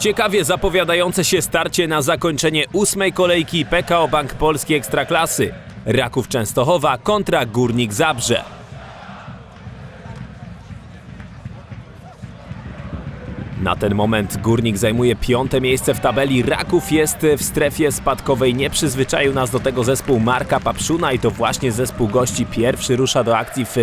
Ciekawie zapowiadające się starcie na zakończenie ósmej kolejki PKO Bank Polski Ekstraklasy. Raków Częstochowa kontra Górnik Zabrze. Na ten moment Górnik zajmuje piąte miejsce w tabeli. Raków jest w strefie spadkowej. Nie przyzwyczaił nas do tego zespół Marka Papszuna i to właśnie zespół gości pierwszy rusza do akcji w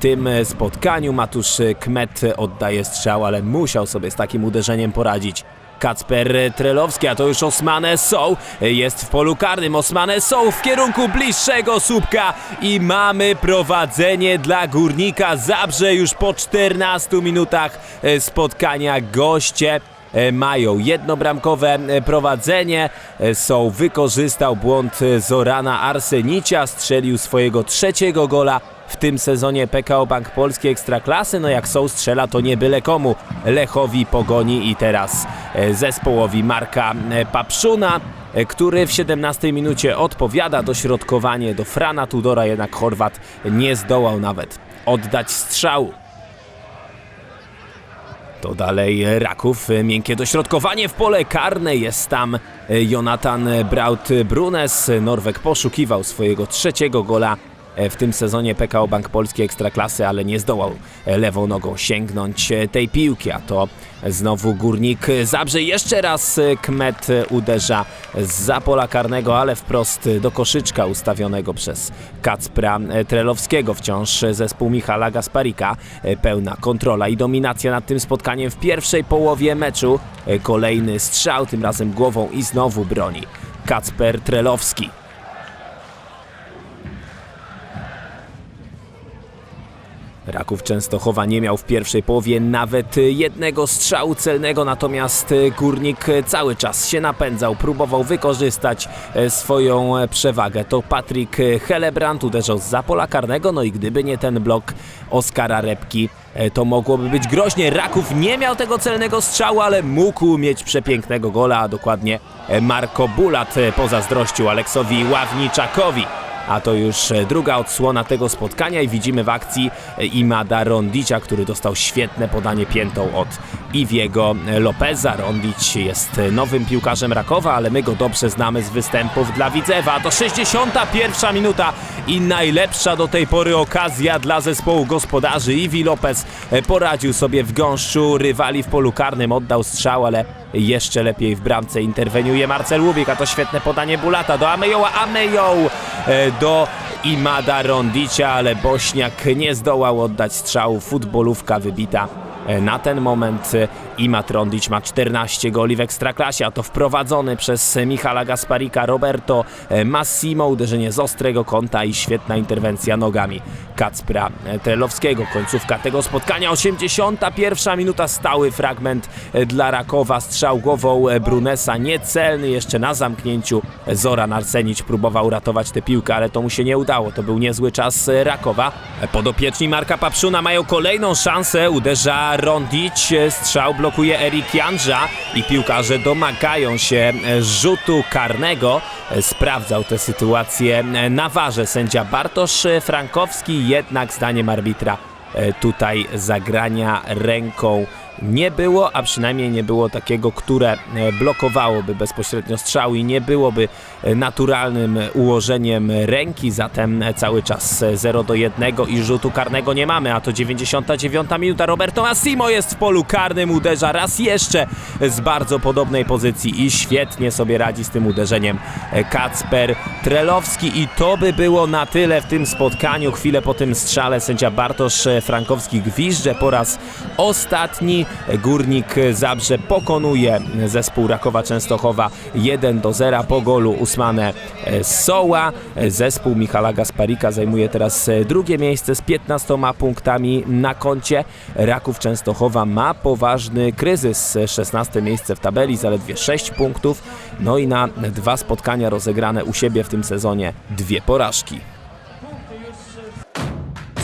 tym spotkaniu. Matusz Kmet oddaje strzał, ale musiał sobie z takim uderzeniem poradzić. Kacper Trelowski, a to już Osmane Soł jest w polu karnym. Osmane Soł w kierunku bliższego słupka i mamy prowadzenie dla Górnika Zabrze już po 14 minutach e, spotkania goście e, mają jednobramkowe e, prowadzenie. E, Soł wykorzystał błąd e, Zorana Arsenicia, strzelił swojego trzeciego gola w tym sezonie PKO Bank Polski Ekstraklasy. No jak Soł strzela to nie byle komu. Lechowi pogoni i teraz e, zespołowi Marka e, Papszuna e, który w 17 minucie odpowiada dośrodkowanie do Frana Tudora, jednak Chorwat nie zdołał nawet oddać strzału. To dalej Raków, e, miękkie dośrodkowanie w pole karne, jest tam e, Jonathan Braut-Brunes. Norweg poszukiwał swojego trzeciego gola w tym sezonie PKO Bank Polski Ekstraklasy, ale nie zdołał e, lewą nogą sięgnąć e, tej piłki, a to znowu Górnik Zabrze. Jeszcze raz e, Kmet e, uderza za pola karnego, ale wprost do koszyczka ustawionego przez Kacpra e, Trelowskiego. Wciąż zespół Michala Gasparika. E, Pełna kontrola i dominacja nad tym spotkaniem w pierwszej połowie meczu. E, Kolejny strzał, tym razem głową i znowu broni. Kacper Trelowski. Raków Częstochowa nie miał w pierwszej połowie nawet jednego strzału celnego, natomiast Górnik cały czas się napędzał, próbował wykorzystać swoją przewagę. To Patryk Helebrand uderzał z pola karnego, no i gdyby nie ten blok Oskara Repki, to mogłoby być groźnie. Raków nie miał tego celnego strzału, ale mógł mieć przepięknego gola, a dokładnie Marko Bulat pozazdrościł Aleksowi Ławniczakowi. A to już e, druga odsłona tego spotkania i widzimy w akcji e, Imada Rondicia, który dostał świetne podanie piętą od Iwiego Lopeza. Rondic jest e, nowym piłkarzem Rakowa, ale my go dobrze znamy z występów dla Widzewa. To 61 minuta i najlepsza do tej pory okazja dla zespołu gospodarzy. Iwi Lopez e, poradził sobie w gąszczu rywali w polu karnym, oddał strzał, ale jeszcze lepiej w bramce interweniuje Marcel Łubik, a to świetne podanie Bulata do Amejoła, Amejoł e, do Imada Rondicia, ale Bośniak nie zdołał oddać strzału, futbolówka wybita. E, Na ten moment e, Imad Rondic ma 14 goli w Ekstraklasie, a to wprowadzony przez Michala Gasparika Roberto e, Massimo, uderzenie z ostrego kąta i świetna interwencja nogami Kacpra Trelowskiego. Końcówka tego spotkania, 81 minuta, stały fragment dla Rakowa, strzał głową Brunesa, niecelny jeszcze na zamknięciu. Zoran Arsenić próbował ratować tę piłkę, ale to mu się nie udało, to był niezły czas Rakowa. Podopieczni Marka Papszuna mają kolejną szansę, uderza Rondic, e, strzał blokuje Erik Janża i piłkarze domagają się e, rzutu karnego. E, Sprawdzał tę sytuację na warze sędzia Bartosz Frankowski, jednak zdaniem arbitra tutaj zagrania ręką nie było, a przynajmniej nie było takiego, które e, blokowałoby bezpośrednio strzał i nie byłoby e, naturalnym ułożeniem ręki, zatem e, cały czas e, 0 do 1 i rzutu karnego nie mamy, a to 99 minuta. Roberto Massimo jest w polu karnym, uderza raz jeszcze z bardzo podobnej pozycji i świetnie sobie radzi z tym uderzeniem Kacper Trelowski i to by było na tyle w tym spotkaniu. Chwilę po tym strzale sędzia Bartosz Frankowski gwizdże po raz ostatni. Górnik Zabrze pokonuje zespół Rakowa Częstochowa 1 do 0 po golu Usmane Soła. Zespół Michala Gasparika zajmuje teraz drugie miejsce z 15 punktami na koncie. Raków Częstochowa ma poważny kryzys, 16 miejsce w tabeli, zaledwie 6 punktów. No i na dwa spotkania rozegrane u siebie w tym sezonie dwie porażki.